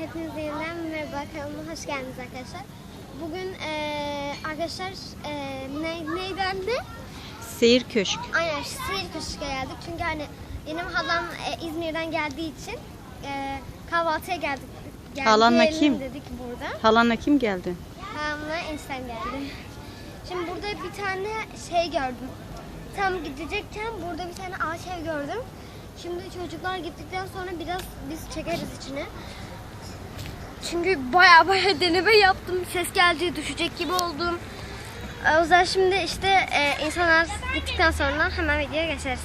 Hepinize yeniden merhaba kanalıma hoş geldiniz arkadaşlar. Bugün eee, arkadaşlar eee ne, neyden de? Seyir Köşk. Aynen Sihir Köşk'e geldik. Çünkü hani benim halam e, İzmir'den geldiği için eee, kahvaltıya geldik. geldi, Halanla kim? dedik burada. Halanla kim geldi? Halamla eniştem geldi. Şimdi burada bir tane şey gördüm. Tam gidecekken burada bir tane ağaç ev gördüm. Şimdi çocuklar gittikten sonra biraz biz çekeriz içine. Çünkü baya baya deneme yaptım. Ses geldi, düşecek gibi oldum. Ee, O yüzden şimdi işte e, insanlar gittikten sonra hemen videoya geçeriz.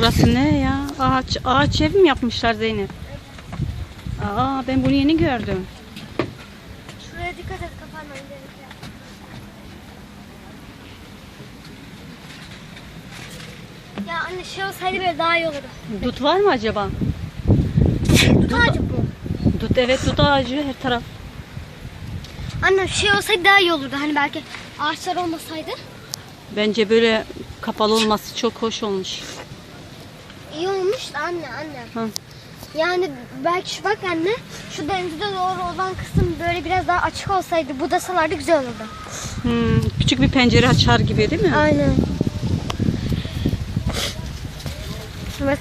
Burası ne ya? Ağaç, ağaç ev mi yapmışlar Zeynep? Aa ben bunu yeni gördüm. Şuraya dikkat et öncelikle. Ya anne şey olsaydı böyle daha iyi olurdu. Dut var mı acaba? Tut ağacı bu. Dut evet dut ağacı her taraf. Anne şey olsaydı daha iyi olurdu. Hani belki ağaçlar olmasaydı. Bence böyle kapalı olması çok hoş olmuş. İyi olmuş da anne anne. Ha. Yani belki şu bak anne şu denize doğru olan kısım böyle biraz daha açık olsaydı budasalardı güzel olurdu. Hmm, küçük bir pencere açar gibi değil mi? Aynen. Bak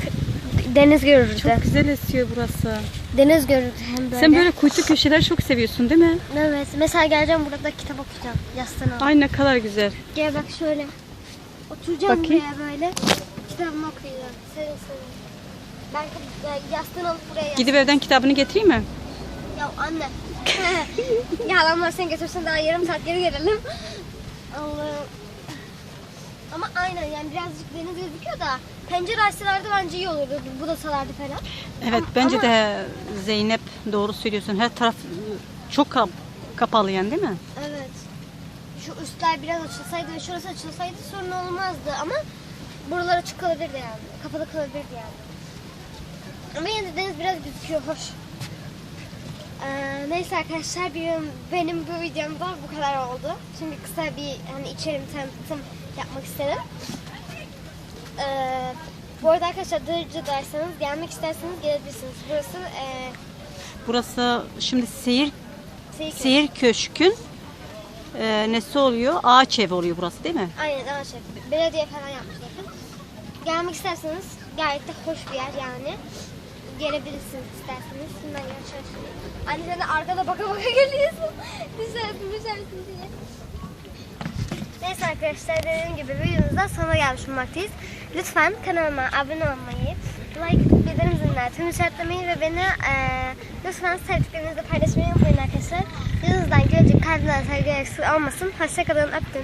deniz görürdü. Çok güzel esiyor burası. Deniz görürdü hem böyle. Sen böyle kuytu köşeler çok seviyorsun değil mi? Evet. Mesela geleceğim burada kitap okuyacağım. Yastığını alıp. Ay ne kadar güzel. Gel bak şöyle. Oturacağım Bakayım. buraya böyle. Kitabımı okuyacağım. Serin serin. Belki e, yastığını alıp buraya yaz. Gidip evden kitabını getireyim mi? Ya anne. ya adamlar seni götürsün daha yarım saat geri gelelim. Allah'ım. Ama aynen yani birazcık deniz gözüküyor da pencere açsalardı bence iyi olurdu. Bu da salardı falan. Evet Ama- bence ama- de Zeynep doğru söylüyorsun. Her taraf çok kap- kapalı yani değil mi? Evet. Şu üstler biraz açılsaydı ve şurası açılsaydı sorun olmazdı ama buralar açık kalabilirdi yani. Kapalı kalabilirdi yani. Ama yine de deniz biraz gözüküyor hoş. Ee, neyse arkadaşlar benim, benim bu videomda bu kadar oldu. Şimdi kısa bir hani içerim tanıtım yapmak istedim. Ee, bu arada arkadaşlar Dırcı'daysanız gelmek isterseniz gelebilirsiniz. Burası e, Burası şimdi seyir Seyir seyir köşkün e, nesi oluyor? Ağaç ev oluyor burası değil mi? Aynen ama şey, belediye falan yapmış. Gelmek isterseniz gayet de hoş bir yer yani. Gelebilirsiniz isterseniz. Yan çalışmayın. Anne sen de arkada baka baka geliyorsun. düşersin düşersin diye. Neyse arkadaşlar dediğim gibi videomuzda sonuna gelmiş bulunmaktayız. Lütfen kanalıma abone olmayı, like atıp bildirim zilini tüm işaretlemeyi ve beni eee lütfen sevdiklerinizle paylaşmayı unutmayın arkadaşlar. Yüzünüzden gelecek kalbinizden sevgi olmasın. Hoşçakalın öptüm.